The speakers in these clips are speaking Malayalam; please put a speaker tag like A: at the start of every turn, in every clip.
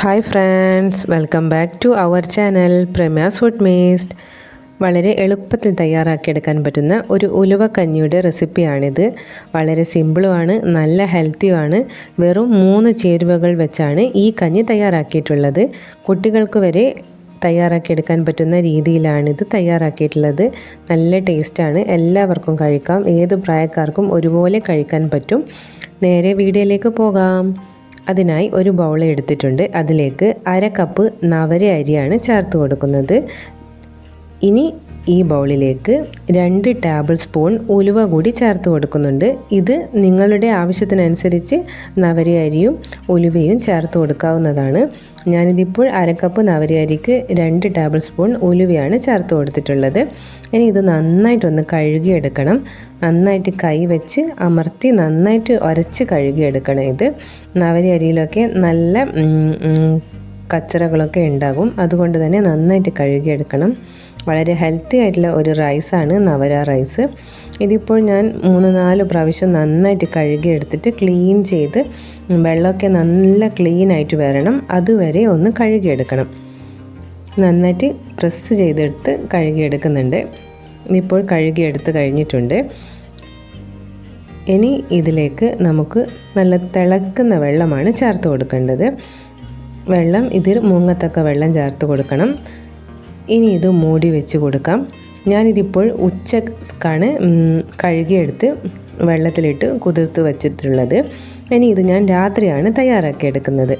A: Hi friends welcome back to our channel Pramya's food മേസ്റ്റ് വളരെ എളുപ്പത്തിൽ തയ്യാറാക്കിയെടുക്കാൻ പറ്റുന്ന ഒരു ഉലുവ കഞ്ഞിയുടെ റെസിപ്പിയാണിത്. വളരെ സിമ്പിളുമാണ് നല്ല ഹെൽത്തിയുമാണ്. വെറും മൂന്ന് ചേരുവകൾ വെച്ചാണ് ഈ കഞ്ഞി തയ്യാറാക്കിയിട്ടുള്ളത്. കുട്ടികൾക്ക് വരെ തയ്യാറാക്കിയെടുക്കാൻ പറ്റുന്ന രീതിയിലാണിത് തയ്യാറാക്കിയിട്ടുള്ളത്. നല്ല ടേസ്റ്റാണ്. എല്ലാവർക്കും കഴിക്കാം. ഏത് പ്രായക്കാർക്കും ഒരുപോലെ കഴിക്കാൻ പറ്റും. നേരെ വീഡിയോയിലേക്ക് പോകാം. അതിനായി ഒരു ബൗൾ എടുത്തിട്ടുണ്ട്. അതിലേക്ക് അര കപ്പ് നവര അരിയാണ് ചേർത്ത് കൊടുക്കുന്നത്. ഇനി ഈ ബൗളിലേക്ക് രണ്ട് ടേബിൾ സ്പൂൺ ഉലുവ കൂടി ചേർത്ത് കൊടുക്കുന്നുണ്ട്. ഇത് നിങ്ങളുടെ ആവശ്യത്തിനനുസരിച്ച് നവരി അരിയും ഉലുവയും ചേർത്ത് കൊടുക്കാവുന്നതാണ്. ഞാനിതിപ്പോൾ അരക്കപ്പ് നവരി അരിക്ക് രണ്ട് ടേബിൾ സ്പൂൺ ഉലുവയാണ് ചേർത്ത് കൊടുത്തിട്ടുള്ളത്. ഇനി ഇത് നന്നായിട്ടൊന്ന് കഴുകിയെടുക്കണം. നന്നായിട്ട് കൈ വെച്ച് അമർത്തി നന്നായിട്ട് ഉരച്ച് കഴുകിയെടുക്കണം ഇത്. നവരി അരിയിലൊക്കെ നല്ല കച്ചറകളൊക്കെ ഉണ്ടാകും. അതുകൊണ്ട് തന്നെ നന്നായിട്ട് കഴുകിയെടുക്കണം. വളരെ ഹെൽത്തി ആയിട്ടുള്ള ഒരു റൈസാണ് നവര റൈസ്. ഇതിപ്പോൾ ഞാൻ മൂന്ന് നാല് പ്രാവശ്യം നന്നായിട്ട് കഴുകിയെടുത്തിട്ട് ക്ലീൻ ചെയ്ത് വെള്ളമൊക്കെ നല്ല ക്ലീൻ ആയിട്ട് വരണം. അതുവരെ ഒന്ന് കഴുകിയെടുക്കണം. നന്നായിട്ട് പ്രസ് ചെയ്തെടുത്ത് കഴുകിയെടുക്കുന്നുണ്ട്. ഇപ്പോൾ കഴുകിയെടുത്ത് കഴിഞ്ഞിട്ടുണ്ട്. ഇനി ഇതിലേക്ക് നമുക്ക് നല്ല തിളക്കുന്ന വെള്ളമാണ് ചേർത്ത് കൊടുക്കേണ്ടത്. വെള്ളം ഇതിൽ മൂങ്ങത്തക്ക വെള്ളം ചേർത്ത് കൊടുക്കണം. ഇനി ഇത് മൂടി വെച്ച് കൊടുക്കാം. ഞാനിതിപ്പോൾ ഉച്ചക്കാണ് കഴുകിയെടുത്ത് വെള്ളത്തിലിട്ട് കുതിർത്ത് വച്ചിട്ടുള്ളത്. ഇനി ഇത് ഞാൻ രാത്രിയാണ് തയ്യാറാക്കി എടുക്കുന്നത്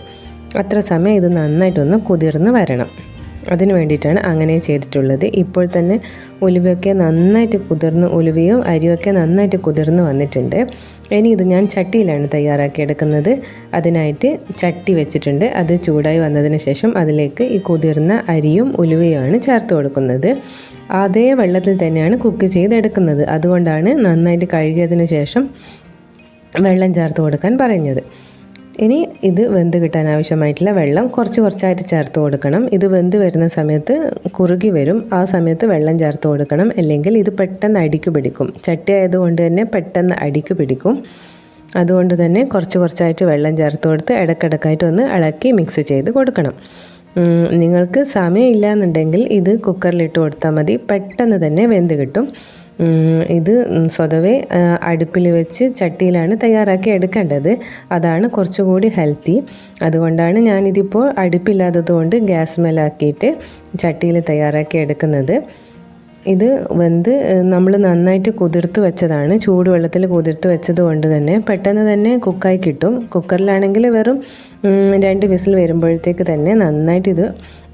A: അത്ര സമയം ഇത് നന്നായിട്ടൊന്ന് കുതിർന്ന് വരണം. അതിന് വേണ്ടിയിട്ടാണ് അങ്ങനെ ചെയ്തിട്ടുള്ളത്. ഇപ്പോൾ തന്നെ ഉലുവയൊക്കെ നന്നായിട്ട് കുതിർന്ന് ഉലുവയും അരിയൊക്കെ നന്നായിട്ട് കുതിർന്ന് വന്നിട്ടുണ്ട്. ഇനി ഇത് ഞാൻ ചട്ടിയിലാണ് തയ്യാറാക്കി എടുക്കുന്നത്. അതിനായിട്ട് ചട്ടി വെച്ചിട്ടുണ്ട്. അത് ചൂടായി വന്നതിന് ശേഷം അതിലേക്ക് ഈ കുതിർന്ന അരിയും ഉലുവയുമാണ് ചേർത്ത് കൊടുക്കുന്നത്. അതേ വെള്ളത്തിൽ തന്നെയാണ് കുക്ക് ചെയ്തെടുക്കുന്നത്. അതുകൊണ്ടാണ് നന്നായിട്ട് കഴുകിയതിന് ശേഷം വെള്ളം ചേർത്ത് കൊടുക്കാൻ പറഞ്ഞത് ഇനി ഇത് വെന്ത് കിട്ടാൻ ആവശ്യമായിട്ടുള്ള വെള്ളം കുറച്ച് കുറച്ചായിട്ട് ചേർത്ത് കൊടുക്കണം. ഇത് വെന്ത് വരുന്ന സമയത്ത് കുറുകി വരും. ആ സമയത്ത് വെള്ളം ചേർത്ത് കൊടുക്കണം. അല്ലെങ്കിൽ ഇത് പെട്ടെന്ന് അടിക്ക് പിടിക്കും. ചട്ടി ആയതുകൊണ്ട് തന്നെ പെട്ടെന്ന് അടിക്ക് പിടിക്കും. അതുകൊണ്ട് തന്നെ കുറച്ച് കുറച്ചായിട്ട് വെള്ളം ചേർത്ത് കൊടുത്ത് ഇടക്കിടക്കായിട്ട് ഒന്ന് ഇളക്കി മിക്സ് ചെയ്ത് കൊടുക്കണം. നിങ്ങൾക്ക് സമയമില്ല എന്നുണ്ടെങ്കിൽ ഇത് കുക്കറിലിട്ട് കൊടുത്താൽ മതി. പെട്ടെന്ന് തന്നെ വെന്ത് കിട്ടും. ഇത് സ്വതവേ അടുപ്പിൽ വെച്ച് ചട്ടിയിലാണ് തയ്യാറാക്കി എടുക്കേണ്ടത്. അതാണ് കുറച്ചുകൂടി ഹെൽത്തി. അതുകൊണ്ടാണ് ഞാനിതിപ്പോൾ അടുപ്പില്ലാത്തതുകൊണ്ട് ഗ്യാസ് മേലാക്കിയിട്ട് ചട്ടിയിൽ തയ്യാറാക്കി എടുക്കുന്നത്. ഇത് വെന്ത് നമ്മൾ നന്നായിട്ട് കുതിർത്ത് വെച്ചതാണ്. ചൂടുവെള്ളത്തിൽ കുതിർത്ത് വെച്ചത് കൊണ്ട് തന്നെ പെട്ടെന്ന് തന്നെ കുക്കായി കിട്ടും. കുക്കറിലാണെങ്കിൽ വെറും രണ്ട് വിസിൽ വരുമ്പോഴത്തേക്ക് തന്നെ നന്നായിട്ട് ഇത്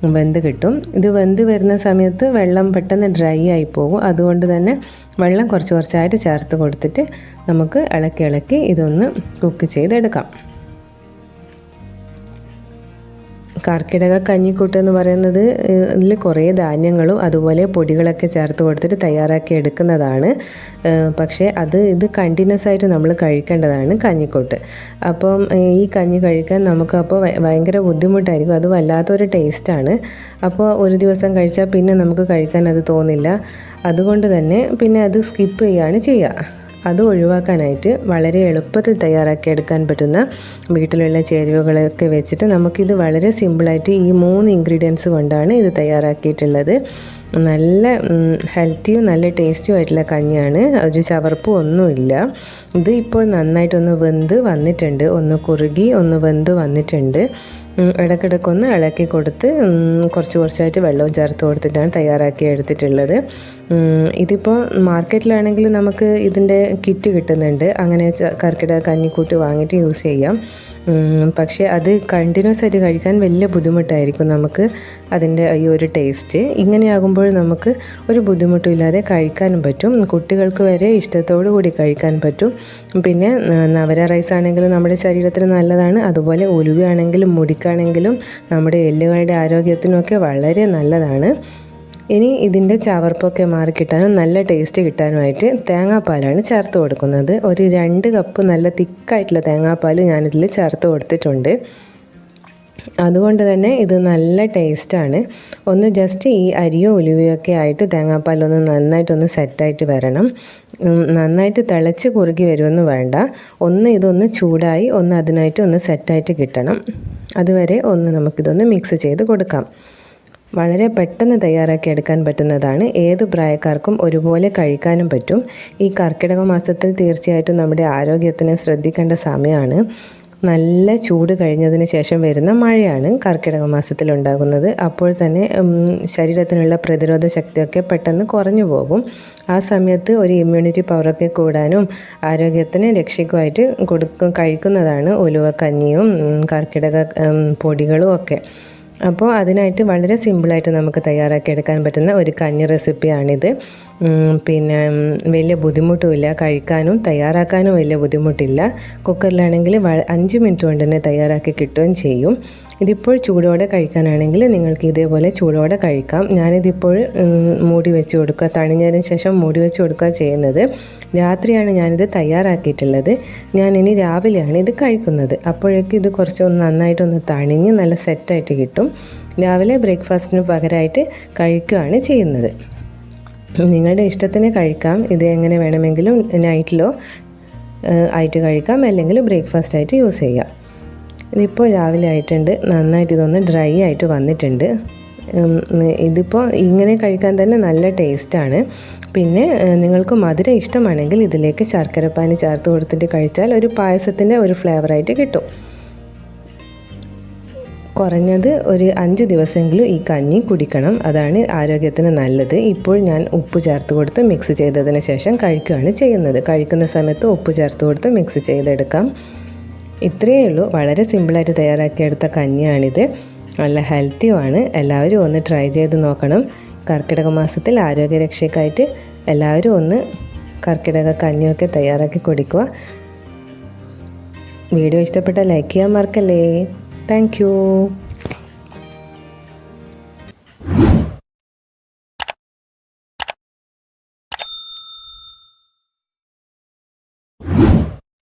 A: വെന്ത് കിട്ടും. ഇത് വെന്ത് വരുന്ന സമയത്ത് വെള്ളം പെട്ടെന്ന് ഡ്രൈ ആയി പോകും. അതുകൊണ്ട് തന്നെ വെള്ളം കുറച്ച് കുറച്ചായിട്ട് ചേർത്ത് കൊടുത്തിട്ട് നമുക്ക് ഇളക്കി ഇളക്കി ഇതൊന്ന് കുക്ക് ചെയ്തെടുക്കാം. കർക്കിടക കഞ്ഞിക്കൂട്ട് എന്ന് പറയുന്നത് ഇതിൽ കുറേ ധാന്യങ്ങളും അതുപോലെ പൊടികളൊക്കെ ചേർത്ത് കൊടുത്തിട്ട് തയ്യാറാക്കി എടുക്കുന്നതാണ്. പക്ഷേ അത് ഇത് കണ്ടിന്യൂസ് ആയിട്ട് നമ്മൾ കഴിക്കേണ്ടതാണ് കഞ്ഞിക്കൂട്ട്. അപ്പം ഈ കഞ്ഞി കഴിക്കാൻ നമുക്കപ്പോൾ ഭയങ്കര ബുദ്ധിമുട്ടായിരിക്കും. അത് വല്ലാത്തൊരു ടേസ്റ്റാണ് അപ്പോൾ ഒരു ദിവസം കഴിച്ചാൽ പിന്നെ നമുക്ക് കഴിക്കാൻ അത് തോന്നില്ല. അതുകൊണ്ട് തന്നെ പിന്നെ അത് സ്കിപ്പ് ചെയ്യുകയാണ് ചെയ്യുക. അത് ഒഴിവാക്കാനായിട്ട് വളരെ എളുപ്പത്തിൽ തയ്യാറാക്കി എടുക്കാൻ പറ്റുന്ന വീട്ടിലുള്ള ചേരുവകളൊക്കെ വെച്ചിട്ട് നമുക്കിത് വളരെ സിമ്പിളായിട്ട് ഈ മൂന്ന് ഇൻഗ്രീഡിയൻസ് കൊണ്ടാണ് ഇത് തയ്യാറാക്കിയിട്ടുള്ളത്. നല്ല ഹെൽത്തിയും നല്ല ടേസ്റ്റിയും ആയിട്ടുള്ള കഞ്ഞിയാണ്. ഒരു ചവർപ്പും ഒന്നുമില്ല. ഇത് ഇപ്പോൾ നന്നായിട്ടൊന്ന് വെന്ത് വന്നിട്ടുണ്ട്. ഒന്ന് കുറുകി ഒന്ന് വെന്ത് വന്നിട്ടുണ്ട്. ഇടയ്ക്കിടയ്ക്കൊന്ന് ഇളക്കി കൊടുത്ത് കുറച്ച് കുറച്ചായിട്ട് വെള്ളവും ചേർത്ത് കൊടുത്തിട്ടാണ് തയ്യാറാക്കി എടുത്തിട്ടുള്ളത്. ഇതിപ്പോൾ മാർക്കറ്റിലാണെങ്കിൽ നമുക്ക് ഇതിന്റെ കിറ്റ് കിട്ടുന്നുണ്ട്. അങ്ങനെ കർക്കിടക കഞ്ഞിക്കൂട്ട് വാങ്ങിയിട്ട് യൂസ് ചെയ്യാം. പക്ഷേ അത് കണ്ടിന്യൂസ് ആയിട്ട് കഴിക്കാൻ വലിയ ബുദ്ധിമുട്ടായിരിക്കും നമുക്ക് അതിന്റെ ഈ ഒരു ടേസ്റ്റ് ഇങ്ങനെയാകുമ്പോൾ നമുക്ക് ഒരു ബുദ്ധിമുട്ടും ഇല്ലാതെ കഴിക്കാനും പറ്റും. കുട്ടികൾക്ക് വരെ ഇഷ്ടത്തോടു കൂടി കഴിക്കാൻ പറ്റും. പിന്നെ നവര റൈസ് ആണെങ്കിലും നമ്മുടെ ശരീരത്തിന് നല്ലതാണ്. അതുപോലെ ഉലുവയാണെങ്കിലും മുടിക്കാണെങ്കിലും നമ്മുടെ എല്ലുകളുടെ ആരോഗ്യത്തിനൊക്കെ വളരെ നല്ലതാണ്. ഇനി ഇതിന്റെ ചവർപ്പൊക്കെ മാറി കിട്ടാനും നല്ല ടേസ്റ്റ് കിട്ടാനുമായിട്ട് തേങ്ങാപ്പാലാണ് ചേർത്ത് കൊടുക്കുന്നത്. ഒരു രണ്ട് കപ്പ് നല്ല തിക്കായിട്ടുള്ള തേങ്ങാപ്പാൽ ഞാനിതിൽ ചേർത്ത് കൊടുത്തിട്ടുണ്ട്. അതുകൊണ്ട് തന്നെ ഇത് നല്ല ടേസ്റ്റാണ് ഒന്ന് ജസ്റ്റ് ഈ അരിയോ ഉലുവയോ ഒക്കെ ആയിട്ട് തേങ്ങാപ്പാലൊന്ന് നന്നായിട്ടൊന്ന് സെറ്റായിട്ട് വരണം. നന്നായിട്ട് തിളച്ച് കുറുകി വരുമെന്ന് വേണ്ട. ഒന്ന് ഇതൊന്ന് ചൂടായി ഒന്ന് അതിനായിട്ട് ഒന്ന് സെറ്റായിട്ട് കിട്ടണം. അതുവരെ ഒന്ന് നമുക്കിതൊന്ന് മിക്സ് ചെയ്ത് കൊടുക്കാം. വളരെ പെട്ടെന്ന് തയ്യാറാക്കി എടുക്കാൻ പറ്റുന്നതാണ്. ഏത് പ്രായക്കാർക്കും ഒരുപോലെ കഴിക്കാനും പറ്റും. ഈ കർക്കിടക മാസത്തിൽ തീർച്ചയായിട്ടും നമ്മുടെ ആരോഗ്യത്തിന് ശ്രദ്ധിക്കേണ്ട സമയമാണ്. നല്ല ചൂട് കഴിഞ്ഞതിന് ശേഷം വരുന്ന മഴയാണ് കർക്കിടക മാസത്തിൽ ഉണ്ടാകുന്നത്. അപ്പോൾ തന്നെ ശരീരത്തിനുള്ള പ്രതിരോധ ശക്തിയൊക്കെ പെട്ടെന്ന് കുറഞ്ഞു പോകും. ആ സമയത്ത് ഒരു ഇമ്മ്യൂണിറ്റി പവറൊക്കെ കൂടാനും ആരോഗ്യത്തിന് രക്ഷിക്കുമായിട്ട് കൊടുക്കും കഴിക്കുന്നതാണ് ഉലുവക്കഞ്ഞിയും കർക്കിടക പൊടികളും ഒക്കെ. അപ്പോൾ അതിനായിട്ട് വളരെ സിമ്പിളായിട്ട് നമുക്ക് തയ്യാറാക്കി എടുക്കാൻ പറ്റുന്ന ഒരു കഞ്ഞി റെസിപ്പിയാണിത്. പിന്നെ വലിയ ബുദ്ധിമുട്ടുമില്ല. കഴിക്കാനും തയ്യാറാക്കാനും വലിയ ബുദ്ധിമുട്ടില്ല. കുക്കറിലാണെങ്കിൽ അഞ്ച് മിനിറ്റ് കൊണ്ട് തന്നെ തയ്യാറാക്കി കിട്ടുകയും ചെയ്യും. ഇതിപ്പോൾ ചൂടോടെ കഴിക്കാനാണെങ്കിൽ നിങ്ങൾക്ക് ഇതേപോലെ ചൂടോടെ കഴിക്കാം. ഞാനിതിപ്പോൾ മൂടി വെച്ച് കൊടുക്കുക തണിഞ്ഞതിന് ശേഷം മൂടി വെച്ച് കൊടുക്കുക ചെയ്യുന്നത്. രാത്രിയാണ് ഞാനിത് തയ്യാറാക്കിയിട്ടുള്ളത്. ഞാൻ ഇനി രാവിലെയാണ് ഇത് കഴിക്കുന്നത്. അപ്പോഴേക്കും ഇത് കുറച്ചൊന്ന് നന്നായിട്ടൊന്ന് തണിഞ്ഞ് നല്ല സെറ്റായിട്ട് കിട്ടും. രാവിലെ ബ്രേക്ക്ഫാസ്റ്റിന് പകരമായിട്ട് കഴിക്കുകയാണ് ചെയ്യുന്നത്. നിങ്ങളുടെ ഇഷ്ടത്തിന് കഴിക്കാം. ഇത് എങ്ങനെ വേണമെങ്കിലും നൈറ്റിലോ ആയിട്ട് കഴിക്കാം. അല്ലെങ്കിൽ ബ്രേക്ക്ഫാസ്റ്റ് ആയിട്ട് യൂസ് ചെയ്യാം. ഇതിപ്പോൾ രാവിലെ ആയിട്ടുണ്ട്. നന്നായിട്ട് ഇതൊന്ന് ഡ്രൈ ആയിട്ട് വന്നിട്ടുണ്ട്. ഇതിപ്പോൾ ഇങ്ങനെ കഴിക്കാൻ തന്നെ നല്ല ടേസ്റ്റാണ്. പിന്നെ നിങ്ങൾക്ക് മധുരം ഇഷ്ടമാണെങ്കിൽ ഇതിലേക്ക് ശർക്കരപ്പാനി ചേർത്ത് കൊടുത്തിട്ട് കഴിച്ചാൽ ഒരു പായസത്തിന്റെ ഒരു ഫ്ലേവറായിട്ട് കിട്ടും. കുറഞ്ഞത് ഒരു അഞ്ച് ദിവസമെങ്കിലും ഈ കഞ്ഞി കുടിക്കണം. അതാണ് ആരോഗ്യത്തിന് നല്ലത്. ഇപ്പോൾ ഞാൻ ഉപ്പ് ചേർത്ത് കൊടുത്ത് മിക്സ് ചെയ്തതിന് ശേഷം കഴിക്കുകയാണ് ചെയ്യുന്നത്. കഴിക്കുന്ന സമയത്ത് ഉപ്പ് ചേർത്ത് കൊടുത്ത് മിക്സ് ചെയ്തെടുക്കാം. ഇത്രയേ ഉള്ളൂ. വളരെ സിമ്പിളായിട്ട് തയ്യാറാക്കിയെടുത്ത കഞ്ഞിയാണിത്. നല്ല ഹെൽത്തിയുമാണ്. എല്ലാവരും ഒന്ന് ട്രൈ ചെയ്ത് നോക്കണം. കർക്കിടക മാസത്തിൽ ആരോഗ്യരക്ഷയ്ക്കായിട്ട് എല്ലാവരും ഒന്ന് കർക്കിടക കഞ്ഞിയൊക്കെ തയ്യാറാക്കി കൊടുക്കുക. വീഡിയോ ഇഷ്ടപ്പെട്ടാൽ ലൈക്ക് ചെയ്യാൻ മറക്കല്ലേ. താങ്ക്